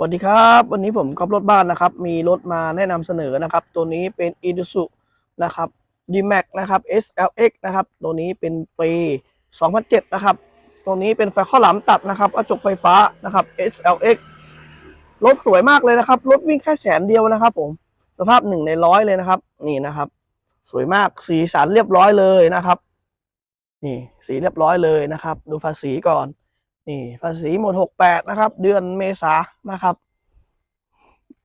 สวัสดีครับ วันนี้ผมก๊อฟรถบ้านนะครับ มีรถมาแนะนำเสนอนะครับ ตัวนี้เป็น i d u s u นะครับ D-Max นะครับ SLX นะครับ ตัวนี้เป็นปี2007 นะครับ ตัวนี้เป็นไฟข้อหลามตัดนะครับกระจกไฟฟ้านะครับ SLX รถสวยมากเลยนะครับ รถวิ่งแค่แสนเดียวนะครับผม สภาพหนึ่งในร้อยเลยนะครับ นี่นะครับ สวยมาก สีสันเรียบร้อยเลยนะครับ นี่ สีเรียบร้อยเลยนะครับ ดูภาษีก่อน นี่ภาษีหมดหกแปดนะครับ เดือนเมษานะครับ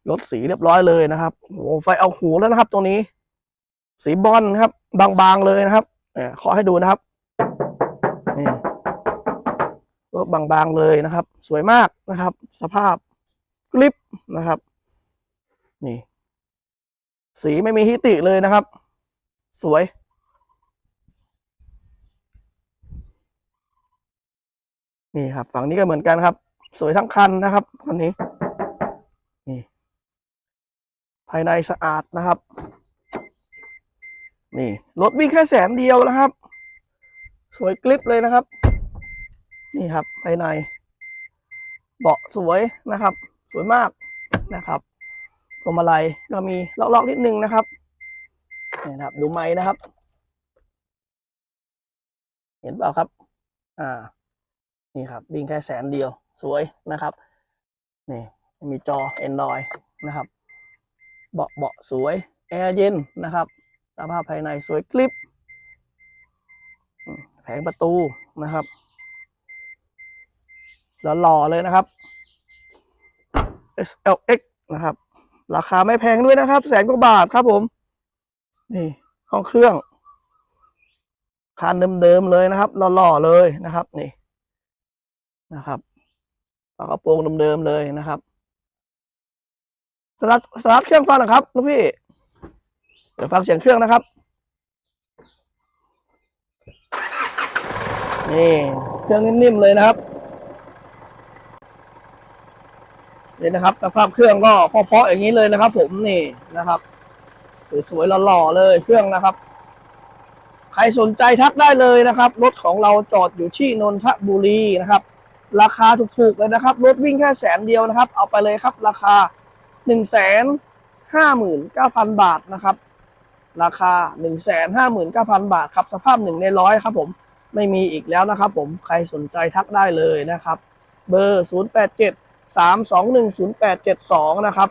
รถสีเรียบร้อยเลยนะครับโอ้ไฟเอาหูแล้วนะครับ ตรงนี้ สีบอลครับ บางๆเลยนะครับเออขอให้ดูนะครับนี่รถบางๆเลยนะครับ สวยมากนะครับ สภาพกริปนะครับ นี่ สีไม่มีฮิติเลยนะครับ สวย นี่ครับ ฝั่งนี้ก็เหมือนกันครับ สวยทั้งคันนะครับคันนี้ นี่ ภายในสะอาดนะครับ นี่รถวิ่งแค่แสนเดียวนะครับ สวยกลิปเลยนะครับ นี่ครับภายใน เบาะสวยนะครับ สวยมากนะครับพวงมาลัยก็มีล็อกๆนิดนึงนะครับนี่นะครับ ดูไม้นะครับ เห็นเปล่าครับ อ่า นี่ครับวิ่งแค่แสนเดียวสวยนะครับ นี่มีจอ Android นะครับ เบาะเบาะสวย แอร์เย็นนะครับสภาพภายในสวยกลิปอืมแผงประตูนะครับแล้วหล่อเลยนะครับ SLX นะครับ ราคาไม่แพงด้วยนะครับ แสนกว่าบาทครับผม นี่ห้องเครื่องคันเดิมๆเลยนะครับหล่อๆเลยนะครับ นี่ นะครับฝากระโปรงเดิมๆเลยนะครับสลัดสลัดเครื่องฟังนะครับลูกพี่ เดี๋ยวฟังเสียงเครื่องนะครับ นี่เครื่องนิ่มๆเลยนะครับนี่นะครับ สภาพเครื่องก็เพาะๆอย่างนี้เลยนะครับ ผมนี่นะครับสวยๆหล่อๆเลยเครื่องนะครับ ใครสนใจทักได้เลยนะครับ รถของเราจอดอยู่ที่นนทบุรีนะครับ ราคาถูกๆเลยนะครับรถวิ่งแค่แสนเดียวนะครับ เอาไปเลยครับ ราคา1นึ่งแสนห้าหมื่นเก้าพันบาทนะครับ ราคา1นึ่งแสนห้าหมื่นเก้าพันบาทครับ สภาพหนึ่งในร้อยครับผมไม่มีอีกแล้วนะครับ ผมใครสนใจทักได้เลยนะครับ เบอร์ 0 8 7 3 2 1 0 8 7 2 นะครับ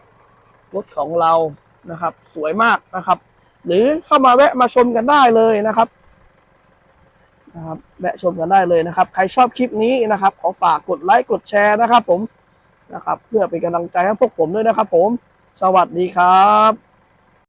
รถของเรานะครับ สวยมากนะครับ หรือเข้ามาแวะมาชมกันได้เลยนะครับ นะครับแวะชมกันได้เลยนะครับ ใครชอบคลิปนี้นะครับ ขอฝากกดไลค์กดแชร์นะครับ ผมนะครับ เพื่อเป็นกำลังใจให้พวกผมด้วยนะครับ ผม สวัสดีครับ